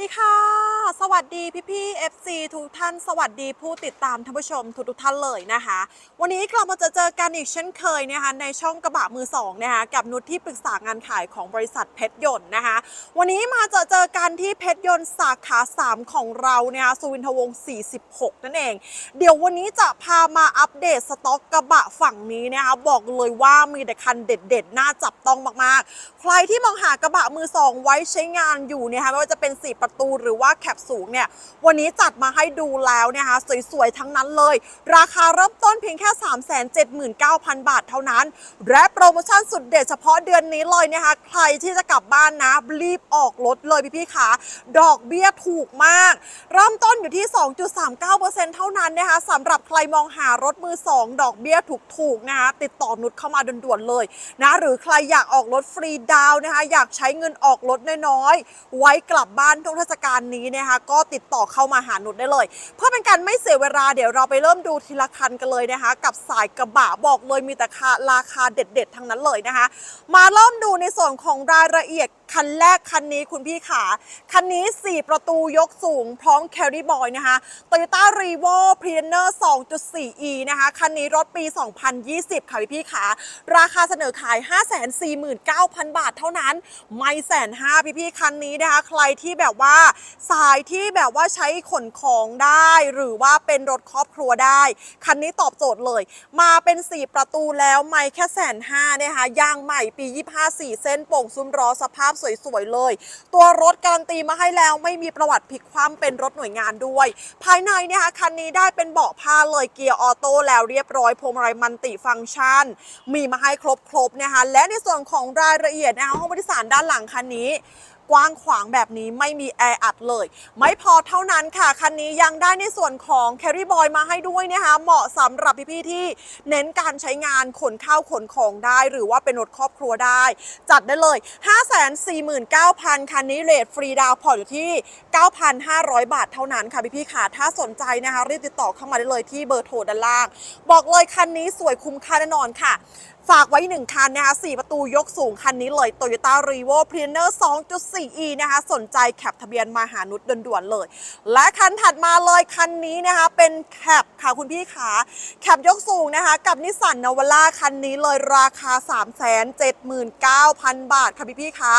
ดีค่ะ สวัสดีพี่พี่ๆ FC ทุกท่าน สวัสดีผู้ติดตามท่านผู้ชมทุกทุกท่านเลยนะคะ วันนี้กลับมาจะเจอกันอีกเช่นเคยนะคะในช่องกระบะมือสองนะคะกับนุชที่ปรึกษางานขายของบริษัทเพชรยนต์นะคะ วันนี้มาจอเจอกันที่เพชรยนต์สาขา 3 ของเรานะคะสุวินทวงศ์ 46 นั่นเอง เดี๋ยววันนี้จะพามาอัปเดตสต็อกกระบะฝั่งนี้นะคะบอกเลยว่ามีแต่คันเด็ดๆน่าจับต้องมากๆ ใครที่มองหากระบะมือสองไว้ใช้งานอยู่เนี่ยค่ะไม่ว่าจะเป็น 4 ประตูหรือว่าแคปสูงเนี่ยวันนี้จัดมาให้ดูแล้วนะคะสวยๆทั้งนั้นเลย ราคาเริ่มต้นเพียงแค่ 379,000 บาทเท่านั้น และโปรโมชั่นสุดเด็ดเฉพาะเดือนนี้เลยนะคะใครที่จะกลับบ้านนะรีบออกรถเลยพี่ๆขาดอกเบี้ยถูกมาก เริ่มต้นอยู่ที่ 2.39%เท่านั้นนะคะสำหรับใครมองหารถมือ 2 ดอกเบี้ยถูกๆนะคะติดต่อนุชเข้ามาด่วนๆเลยนะหรือใครอยากออกรถฟรีดาวนะคะอยากใช้เงินออกรถน้อยๆไว้กลับบ้านช่วงเทศกาลนี้นะคะก็ติดต่อเข้ามาหานุชได้เลย เพื่อเป็นการไม่เสียเวลาเดี๋ยวเราไปเริ่มดูทีละคันกันเลยนะคะ กับสายกระบะบอกเลยมีแต่ราคาเด็ดๆทั้งนั้นเลยนะคะ มาเริ่มดูในส่วนของรายละเอียด คันแรกคันนี้คุณพี่ขา คันนี้ 4 ประตูยกสูง พร้อม Carry Boy นะคะ Toyota r e v o p r e n e r 2.4e นะคะ คันนี้รถปี 2020 ค่ะพี่พี่ขา ราคาเสนอขาย 549,000 บาทเท่านั้น ไม่แสนห้าพี่พี่คันนี้นะคะ ใครที่แบบว่าสายที่แบบว่าใช้ขนของได้ หรือว่าเป็นรถครอบครัวได้ คันนี้ตอบโจทย์เลย มาเป็น 4 ประตูแล้วไม่แค่แสนห้านะคะยางใหม่ปี 25 4 เส้นโป่งซุ้มล้อสภาพสวยๆเลย ตัวรถการันตีมาให้แล้วไม่มีประวัติผิดความเป็นรถหน่วยงานด้วย ภายในเนี่ยคะคันนี้ได้เป็นเบาะผ้าเลยเกียร์ออโต้แล้วเรียบร้อยพวงมาลัยมันติฟังก์ชัน มีมาให้ครบๆนะคะและในส่วนของรายละเอียดนะคะห้องผู้โดยสารด้านหลังคันนี้ กว้างขวางแบบนี้ไม่มีแออัดเลย ไม่พอเท่านั้นค่ะ คันนี้ยังได้ในส่วนของ Carry Boy มาให้ด้วยนะคะเหมาะสำหรับพี่ๆที่เน้นการใช้งานขนข้าวขนของได้ หรือว่าเป็นรถครอบครัวได้ จัดได้เลย 549,000 คันนี้เรทฟรีดาวน์ผ่อนอยู่ที่ 9,500 บาทเท่านั้นค่ะพี่ๆค่ะถ้าสนใจนะคะรีบติดต่อเข้ามาได้เลยที่เบอร์โทรด้านล่าง บอกเลยคันนี้สวยคุ้มค่าแน่นอนค่ะ ฝากไว้หนึ่งคันนะคะ4ประตูยกสูงคันนี้เลย Toyota r e v o p r e n e r 2.4e นะคะสนใจแคปทะเบียนมาหานุชด่วนๆเลย และคันถัดมาเลยคันนี้นะคะเป็นแคปค่ะคุณพี่ขาแคปยกสูงนะคะกับนิสสันนวล่าคันนี้เลยราคา 379,000 บาทค่ะพี่พี่ๆคะ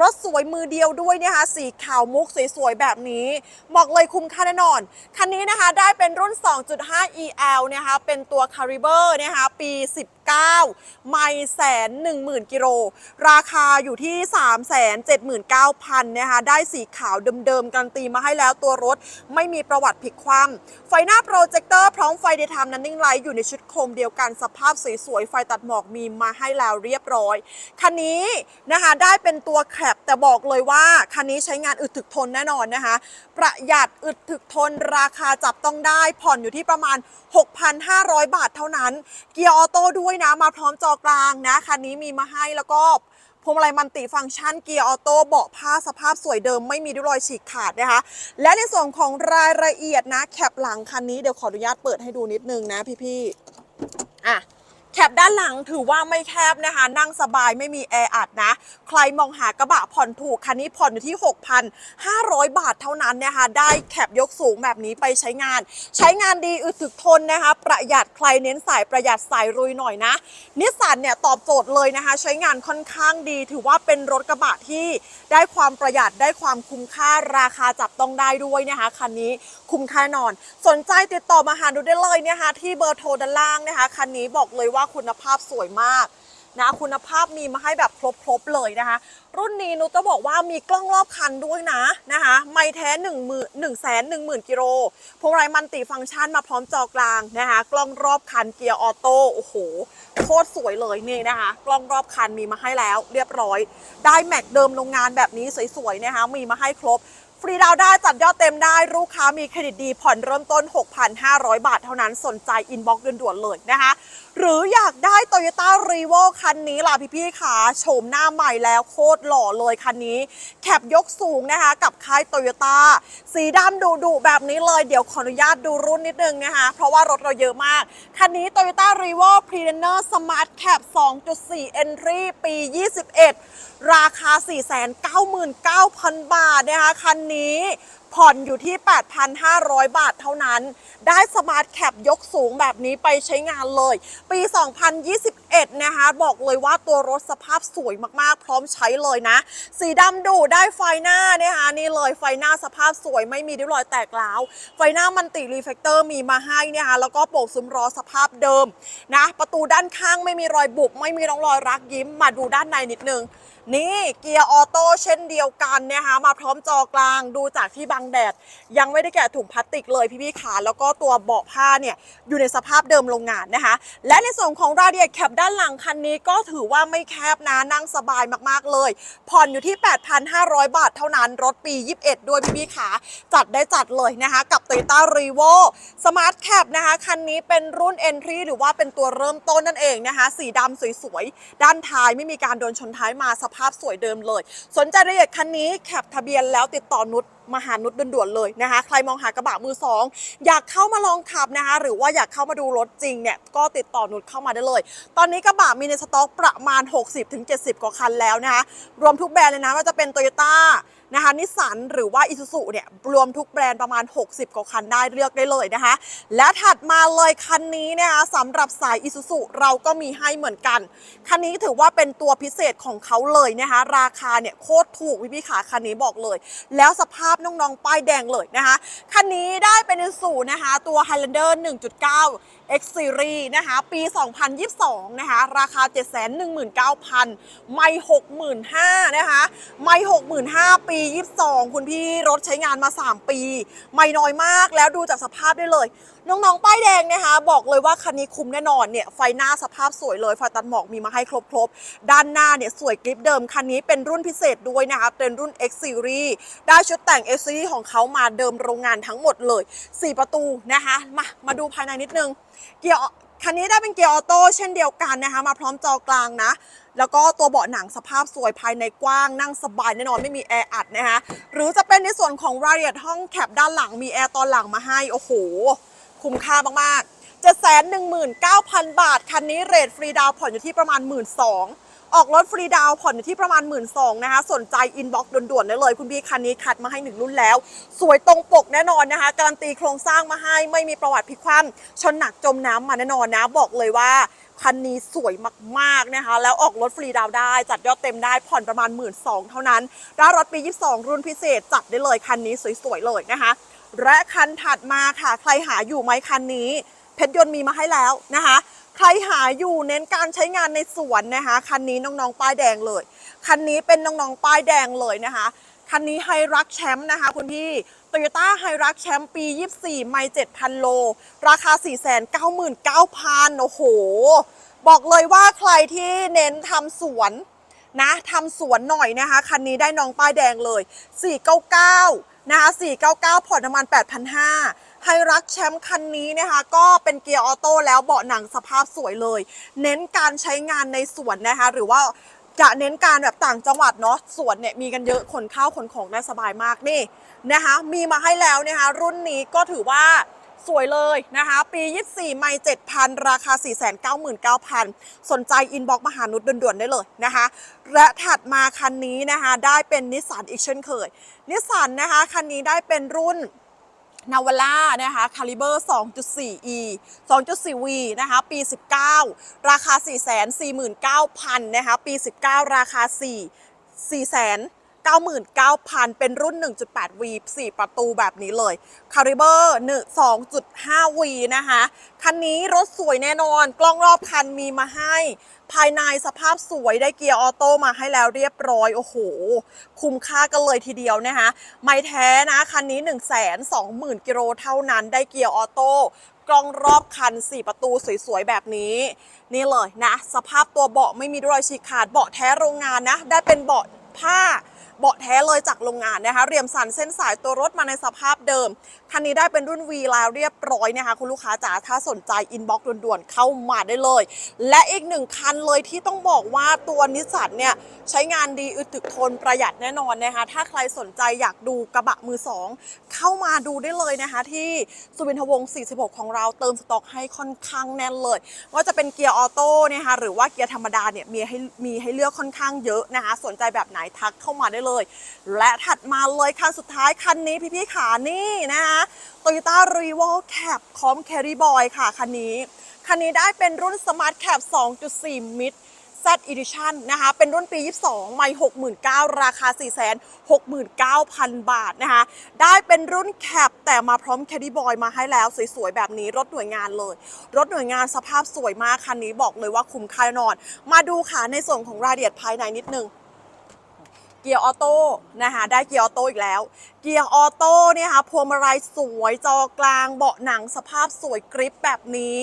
รถสวยมือเดียวด้วยนะคะสีขาวมุกสวยๆแบบนี้บอกเลยคุ้มค่าแน่นอน คันนี้นะคะได้เป็นรุ่น 2.5 EL นะคะเป็นตัว Caliber นะคะปี 19 ไม่แสนหนึ่งหมื่นกิโล ราคาอยู่ที่ 3 7 9 0 0 0นะคะได้สีขาวเดิมๆการนตีมาให้แล้วตัวรถไม่มีประวัติพลิกคว่ำไฟหน้าโปรเจคเตอร์พร้อมไฟเดย์ไทม์นันนิ่งไลท์อยู่ในชุดโคมเดียวกันสภาพสวยๆไฟตัดหมอกมีมาให้แล้วเรียบร้อย คันนี้นะคะได้เป็นตัวแคปแต่บอกเลยว่า คันนี้ใช้งานอึดถึกทนแน่นอนนะคะ ประหยัดอึดถึกทนราคาจับต้องได้ผ่อนอยู่ที่ประมาณ 6,500 บาทเท่านั้น เกียร์ออโต้ด้วยนะมาพร้อมจอกลางนะคันนี้มีมาให้แล้วก็พวงมาลัยมันติฟังก์ชันเกียร์ออโต้เบาะผ้าสภาพสวยเดิมไม่มีริ้วรอยฉีกขาดนะคะ และในส่วนของรายละเอียดนะแคปหลังคันนี้เดี๋ยวขออนุญาตเปิดให้ดูนิดนึงนะพี่ๆอะ แคปด้านหลังถือว่าไม่แคบนะคะ นั่งสบายไม่มีแออัดนะ ใครมองหากระบะผ่อนถูก คันนี้ผ่อนอยู่ที่ 6,500 บาทเท่านั้นนะคะ ได้แคปยกสูงแบบนี้ไปใช้งาน ใช้งานดีอึดถึกทนนะคะ ประหยัดใครเน้นสายประหยัดสายรุยหน่อยนะนิสสันเนี่ยตอบโจทย์เลยนะคะ ใช้งานค่อนข้างดี ถือว่าเป็นรถกระบะที่ได้ความประหยัดได้ความคุ้มค่าราคาจับต้องได้ด้วยนะคะคันนี้คุ้มค่านอน สนใจติดต่อมาหาดูได้เลยนะคะที่เบอร์โทรด้านล่างนะคะคันนี้บอกเลยว่าคุณภาพสวยมากนะคุณภาพมีมาให้แบบครบๆเลยนะคะ รุ่นนี้นุชจะบอกว่ามีกล้องรอบคันด้วยนะนะคะไม่แท้1 0 0 0 0 1 1 0 0 0กิโลพวงมาลัยมันติฟังก์ชันมาพร้อมจอกลางนะคะ กล้องรอบคันเกียร์ออโต้โอ้โหโคตรสวยเลยนี่นะคะ กล้องรอบคันมีมาให้แล้ว เรียบร้อย ได้แม็กเดิมโรงงานแบบนี้สวยๆนะคะมีมาให้ครบ ฟรีดาวได้จัดยอดเต็มได้ลูกค้ามีเครดิตดีผ่อนเริ่มต้น 6,500 บาทเท่านั้นสนใจอินบ็อกซ์ด่วนๆเลยนะคะ หรืออยากได้ Toyota r e v o คันนี้ล่ะพี่ๆขาโฉมหน้าใหม่แล้วโคตรหล่อเลยคันนี้ แคปยกสูงนะคะ กับค่าย Toyota สีดำดุๆแบบนี้เลย เดี๋ยวขออนุญาตดูรุ่นนิดนึงนะคะ เพราะว่ารถเราเยอะมาก คันนี้ Toyota r e v o p r e n e r Smart Cap 2.4 Entry ปี 21 ราคา 499,000 บาทนะคะคันนี้ผ่อนอยู่ที่ 8,500 บาทเท่านั้น ได้สมาร์ทแคปยกสูงแบบนี้ไปใช้งานเลย ปี 2021 นะคะ บอกเลยว่าตัวรถสภาพสวยมากๆ พร้อมใช้เลยนะ สีดำดูได้ไฟหน้านะคะนี่เลยไฟหน้าสภาพสวยไม่มีริ้วรอยแตกร้าว ไฟหน้ามันติรีเฟกเตอร์มีมาให้นะคะแล้วก็โปร่งซุ้มล้อสภาพเดิมนะ ประตูด้านข้างไม่มีรอยบุบไม่มีร่องรอยรักยิ้มมาดูด้านในนิดนึงนี่เกียร์ออโต้เช่นเดียวกันนะคะมาพร้อมจอกลางดูจากที่บังแดด ยังไม่ได้แกะถุงพลาสติกเลยพี่ๆขาแล้วก็ตัวเบาะผ้าเนี่ยอยู่ในสภาพเดิมโรงงานนะคะ และในส่วนของรายละเอียแคปด้านหลังคันนี้ก็ถือว่าไม่แคบนะนั่งสบายมากๆเลย ผ่อนอยู่ที่ 8,500 บาทเท่านั้นรถปี 21 ด้วยพี่ๆขาจัดได้จัดเลยนะคะกับ Toyota r e v o Smart Cap นะคะคันนี้เป็นรุ่น Entry หรือว่าเป็นตัวเริ่มต้นนั่นเองนะคะสีดำสวยๆ ด้านท้ายไม่มีการโดนชนท้ายมาสภาพสวยเดิมเลย สนใจรายละเอียดคันนี้แคปทะเบียนแล้วติดต่อนุชมหานุชด่วนๆเลยนะคะ ใครมองหากระบะมือสองอยากเข้ามาลองขับนะคะ หรือว่าอยากเข้ามาดูรถจริงเนี่ย ก็ติดต่อนุชเข้ามาได้เลย ตอนนี้กระบะมีในสต็อกประมาณ 60-70 กว่าคันแล้วนะคะ รวมทุกแบรนด์เลยนะว่าจะเป็น t o y ยต้า นะคะนิสสันหรือว่าอิซูซุเนี่ยรวมทุกแบรนด์ประมาณ 60 กว่าคันได้เลือกได้เลยนะคะ และถัดมาเลยคันนี้นะคะสำหรับสายอิซูซุเราก็มีให้เหมือนกัน คันนี้ถือว่าเป็นตัวพิเศษของเขาเลยนะคะราคาเนี่ยโคตรถูกพี่พี่ขาคันนี้บอกเลย แล้วสภาพน้องๆป้ายแดงเลยนะคะคันนี้ได้เป็นอิซูซุนะคะตัว Highlander 1.9 X Series นะคะปี 2022 นะคะราคา 719,000 ไม่ 65,000นะคะไม่ 65,000 ปี22 คุณพี่รถใช้งานมา 3 ปี ไม่น้อยมากแล้วดูจากสภาพได้เลย น้องๆ ป้ายแดงนะคะบอกเลยว่าคันนี้คุ้มแน่นอนเนี่ยไฟหน้าสภาพสวยเลยไฟตัดหมอกมีมาให้ครบๆ ด้านหน้าเนี่ยสวยกริปเดิม คันนี้เป็นรุ่นพิเศษด้วยนะคะเป็นรุ่น X Series ได้ชุดแต่ง X Series ของเขามาเดิมโรงงานทั้งหมดเลย 4 ประตูนะคะมามาดูภายในนิดนึงเกียร์ คันนี้ได้เป็นเกียร์ออโต้เช่นเดียวกันนะคะมาพร้อมจอกลางนะ แล้วก็ตัวเบาะหนังสภาพสวยภายในกว้างนั่งสบายแน่นอนไม่มีแอร์อัดนะคะหรือจะเป็นในส่วนของรายละเอียดห้องแคปด้านหลังมีแอร์ตอนหลังมาให้ โอ้โห คุ้มค่ามากๆจะแสนหนึ่งหมื่นเก้าพันบาท คันนี้เรทฟรีดาวผ่อนอยู่ที่ประมาณหมื่นสอง ออกรถฟรีดาวผ่อนอยู่ที่ประมาณ 1 2ื่นนะคะ สนใจอินบ็อกซ์ด่วนๆได้เลย คุณพี่คันนี้คัดมาให้หนึ่งรุ่นแล้ว สวยตรงปกแน่นอนนะคะ การันตีโครงสร้างมาให้ ไม่มีประวัติพิคว่ำชนหนักจมน้ำมาแน่นอนนะ บอกเลยว่าคันนี้สวยมากๆนะคะ แล้วออกรถฟรีดาวได้ จัดยอดเต็มได้ผ่อนประมาณ 1 2ื่นเท่านั้นได้รถปี 22 รุ่นพิเศษ จัดได้เลยคันนี้สวยๆเลยนะคะ และคันถัดมาค่ะ ใครหาอยู่ไหมคันนี้ เพชรยนต์มีมาให้แล้วนะคะ ใครหาอยู่เน้นการใช้งานในสวนนะคะคันนี้น้องๆป้ายแดงเลย คันนี้เป็นน้องๆป้ายแดงเลยนะคะคันนี้ไฮรักแชมป์นะคะคุณพี่โตโยต้าไฮรักแชมป์ปี 24 ไม่ 7,000 โล ราคา 499,000 โอ้โห บอกเลยว่าใครที่เน้นทำสวนนะทำสวนหน่อยนะคะ คันนี้ได้น้องป้ายแดงเลย 499 นะคะ 499 ผ่อนน้ำมัน 8,500 ไฮรักแชมป์คันนี้นะคะก็เป็นเกียร์ออโต้แล้วเบาะหนังสภาพสวยเลย เน้นการใช้งานในสวนนะคะหรือว่าจะเน้นการแบบต่างจังหวัดเนาะสวนเนี่ยมีกันเยอะขนข้าวขนของได้สบายมากนี่นะคะมีมาให้แล้วนะคะรุ่นนี้ก็ถือว่าสวยเลยนะคะ ปี 24 ไม่ 7,000 ราคา 499,000 สนใจอินบ็อกมาหานุชด่วนๆ ได้เลยนะคะ และถัดมาคันนี้นะคะ ได้เป็นนิสสันอีกเช่นเคย นิสสันนะคะ คันนี้ได้เป็นรุ่น นาวล่านะคะคาลิเบอร์ 2.4e 2.4v นะคะ ปี 19 ราคา 449,000 นะคะ ปี 19 ราคา 4 4 0 0 0 99,000 เป็นรุ่น 1.8V 4 ประตูแบบนี้เลย c a r i b e r 2.5V นะคะ คันนี้รถสวยแน่นอน กล้องรอบคันมีมาให้ ภายในสภาพสวยได้เกียร์ออโต้มาให้แล้วเรียบร้อย โอ้โห คุ้มค่ากันเลยทีเดียวนะคะ ไม่แท้นะ คันนี้ 1 2 0 0 0 0 กิโลเท่านั้นได้เกียร์ออโต้กล้องรอบคัน 4 ประตูสวยๆ แบบนี้ นี่เลยนะ สภาพตัวเบาะไม่มีรอยฉีกขาดเบาะแท้โรงงานนะ ได้เป็นเบาะผ้า เบาะแท้เลยจากโรงงานนะคะ เรียมสันเส้นสายตัวรถมาในสภาพเดิม คันนี้ได้เป็นรุ่น V แล้วเรียบร้อยนะคะ คุณลูกค้าจ๋าถ้าสนใจอินบ็อกซ์ด่วนๆ เข้ามาได้เลย และอีกหนึ่งคันเลยที่ต้องบอกว่าตัวนิสสันเนี่ยใช้งานดีอึดถึกทนประหยัดแน่นอนนะคะ ถ้าใครสนใจอยากดูกระบะมือสองเข้ามาดูได้เลยนะคะ ที่สุวินทวงศ์ 46 ของเราเติมสต็อกให้ค่อนข้างแน่นเลย ว่าจะเป็นเกียร์ออโต้นะคะหรือว่าเกียร์ธรรมดาเนี่ยมีให้มีให้เลือกค่อนข้างเยอะนะคะ สนใจแบบไหนทักเข้ามาได้เลยเลย และถัดมาเลยคันสุดท้ายคันนี้พี่ๆขานี่นะคะ Toyota r e v o Cap พร้อม Carry Boy ค่ะคันนี้ คันนี้ได้เป็นรุ่น Smart Cap 2.4 Mid Z Edition นะคะ เป็นรุ่นปี 22 ไม่ 69,000 ราคา 469,000 บาทนะคะ ได้เป็นรุ่นแคปแต่มาพร้อม Caddy Boy มาให้แล้ว สวย ๆ แบบนี้ รถหน่วยงานเลย รถหน่วยงานสภาพสวยมาก คันนี้บอกเลยว่าคุ้มค่าแน่นอน มาดูค่ะในส่วนของรายละเอียดภายในนิดนึง เกียร์ออโต้นะคะได้เกียร์ออโต้อีกแล้ว เกียร์ออโต้เนี่ยค่ะพวงมาลัยสวยจอกลางเบาะหนังสภาพสวยกริปแบบนี้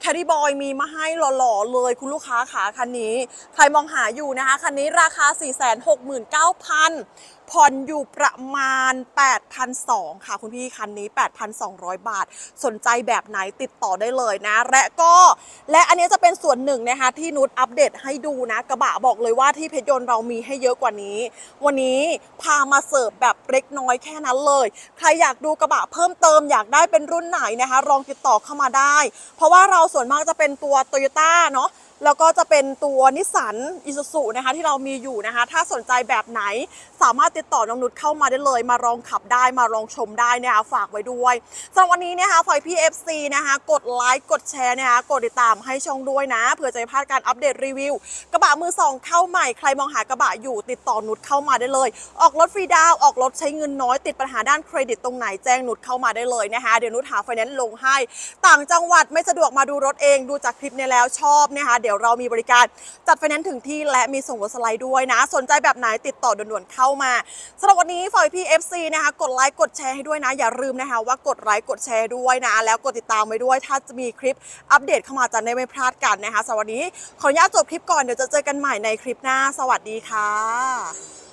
แคดดี้บอยมีมาให้หล่อๆเลยคุณลูกค้าขาคันนี้ ใครมองหาอยู่นะคะ คันนี้ราคา 469,000 ผ่อนอยู่ประมาณ 8,200 ค่ะ คุณพี่คันนี้ 8,200 บาท สนใจแบบไหนติดต่อได้เลยนะ และก็และอันนี้จะเป็นส่วนหนึ่งนะคะที่นุชอัปเดตให้ดูนะกระบะบอกเลยว่าที่เพชรยนต์เรามีให้เยอะกว่านี้ วันนี้พามาเสิร์ฟแบบเล็กน้อยแค่นั้นเลย ใครอยากดูกระบะเพิ่มเติมอยากได้เป็นรุ่นไหนนะคะลองติดต่อเข้ามาได้ เพราะว่าเราส่วนมากจะเป็นตัว t o y ยต้เนาะ แล้วก็จะเป็นตัวนิสสันอิซูซูนะคะที่เรามีอยู่นะคะ ถ้าสนใจแบบไหนสามารถติดต่อน้องนุชเข้ามาได้เลย มาลองขับได้มาลองชมได้นะคะฝากไว้ด้วยสำหรับวันนี้นะคะฝากพี่ FC นะคะกดไลค์กดแชร์นะคะกดติดตามให้ช่องด้วยนะเผื่อจะไม่พลาดการอัปเดตรีวิว กระบะมือสองเข้าใหม่ใครมองหากระบะอยู่ติดต่อนุชเข้ามาได้เลย ออกรถฟรีดาวออกรถใช้เงินน้อยติดปัญหาด้านเครดิตตรงไหนแจ้งนุชเข้ามาได้เลยนะคะเดี๋ยวนุชหาไฟแนนซ์ลงให้ ต่างจังหวัดไม่สะดวกมาดูรถเองดูจากคลิปนี้แล้วชอบนะคะเดี๋ยวเรามีบริการจัดไฟแนนซ์ถึงที่และมีส่งรถสไลด์ด้วยนะ สนใจแบบไหนติดต่อด่วนๆเข้ามาสำหรับวันนี้ฝากพี่ FC นะคะกดไลค์กดแชร์ให้ด้วยนะ อย่าลืมนะคะว่ากดไลค์กดแชร์ด้วยนะ แล้วกดติดตามไว้ด้วย ถ้าจะมีคลิปอัปเดตเข้ามาจะได้ไม่พลาดกันนะคะสำหรับวันนี้ขออนุญาตจบคลิปก่อนเดี๋ยวจะเจอกันใหม่ในคลิปหน้า สวัสดีค่ะ